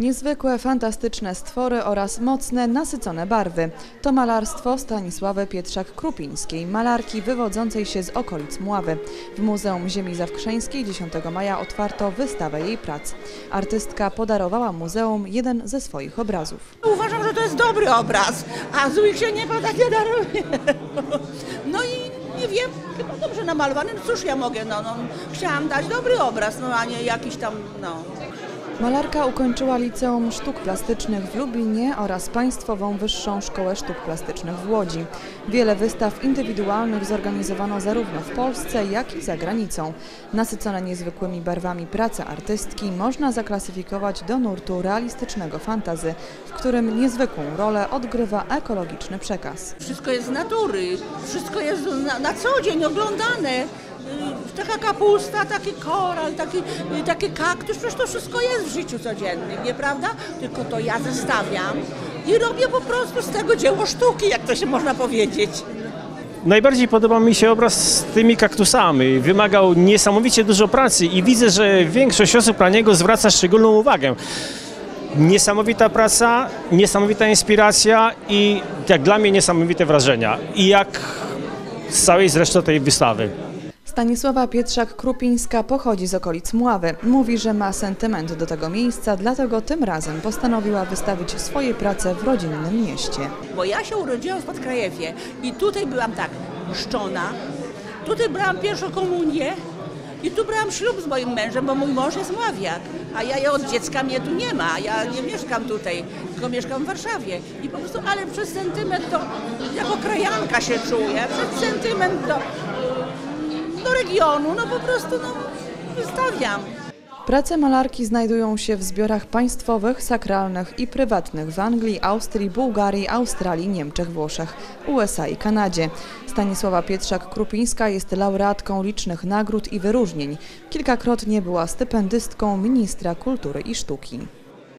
Niezwykłe, fantastyczne stwory oraz mocne, nasycone barwy. To malarstwo Stanisławy Pietrzak-Krupińskiej, malarki wywodzącej się z okolic Mławy. W Muzeum Ziemi Zawkrzeńskiej 10 maja otwarto wystawę jej prac. Artystka podarowała muzeum jeden ze swoich obrazów. Uważam, że to jest dobry obraz, a złych się nie pada, nie daruje. No i nie wiem, chyba dobrze namalowany. No cóż ja mogę, no, no chciałam dać dobry obraz, no a nie jakiś tam, no. Malarka ukończyła Liceum Sztuk Plastycznych w Lublinie oraz Państwową Wyższą Szkołę Sztuk Plastycznych w Łodzi. Wiele wystaw indywidualnych zorganizowano zarówno w Polsce, jak i za granicą. Nasycone niezwykłymi barwami prace artystki można zaklasyfikować do nurtu realistycznego fantazy, w którym niezwykłą rolę odgrywa ekologiczny przekaz. Wszystko jest z natury, wszystko jest na, na co dzień oglądane. Y, Taka kapusta, taki koral, taki, y, taki kaktus, przecież to wszystko jest w życiu codziennym, nieprawda? Tylko to ja zestawiam i robię po prostu z tego dzieło sztuki, jak to się można powiedzieć. Najbardziej podoba mi się obraz z tymi kaktusami. Wymagał niesamowicie dużo pracy i widzę, że większość osób na niego zwraca szczególną uwagę. Niesamowita praca, niesamowita inspiracja i jak dla mnie niesamowite wrażenia. I jak z całej zresztą tej wystawy. Stanisława Pietrzak-Krupińska pochodzi z okolic Mławy. Mówi, że ma sentyment do tego miejsca, dlatego tym razem postanowiła wystawić swoje prace w rodzinnym mieście. Bo ja się urodziłam w Podkrajewie i tutaj byłam tak szczona, tutaj brałam pierwszą komunię i tu brałam ślub z moim mężem, bo mój mąż jest Mławiak, a ja, ja od dziecka mnie tu nie ma, ja nie mieszkam tutaj, tylko mieszkam w Warszawie. I po prostu, ale przez sentyment to, jako krajanka się czuję, przez sentyment do, do regionu, no po prostu, no wystawiam. Prace malarki znajdują się w zbiorach państwowych, sakralnych i prywatnych w Anglii, Austrii, Bułgarii, Australii, Niemczech, Włoszech, USA i Kanadzie. Stanisława Pietrzak-Krupińska jest laureatką licznych nagród i wyróżnień. Kilkakrotnie była stypendystką ministra kultury i sztuki.